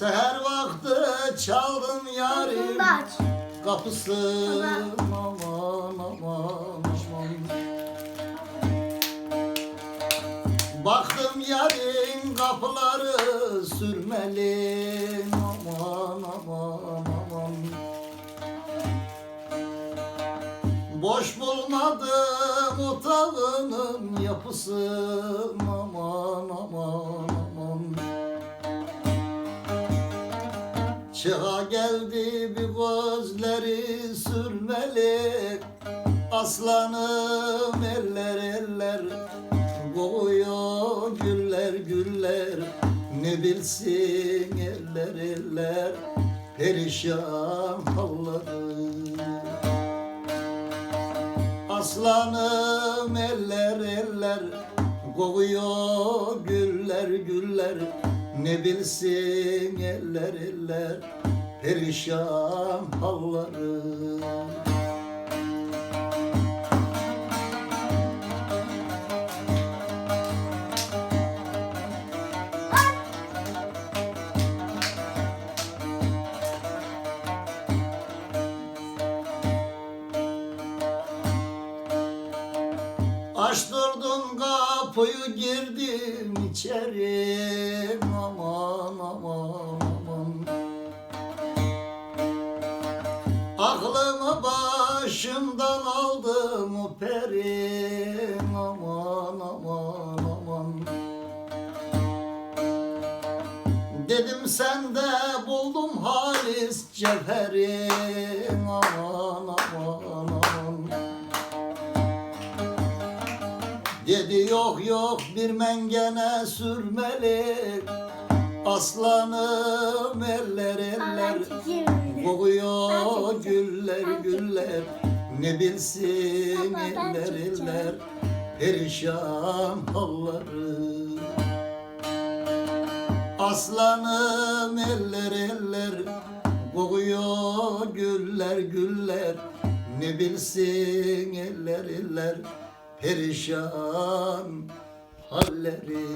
Seher vakti çaldım yarim. Kapısı aman aman aman. Baktım yarın kapıları sürmeli. Aman aman aman. Boş bulmadım otağının yapısı. Aman aman Çığa geldi bir gözleri sürmeli. Aslanım eller eller Kokuyor güller güller. Ne bilsin eller eller Perişan halları. Aslanım eller eller Kokuyor güller güller Ne bilsin eller eller Perişan halları Açtırdım kapıyı girdim içeri. Aman aman aman. Aklımı başımdan aldım o peri aman aman aman. Dedim sende buldum halis cevheri aman aman Dedi yok yok bir mengene sürmeli. Aslanım eller eller. Kokuyor güller güller. Ne bilsin eller eller. Perişan halları. Aslanım eller eller. Kokuyor güller güller. Ne bilsin eller eller Perişan halleri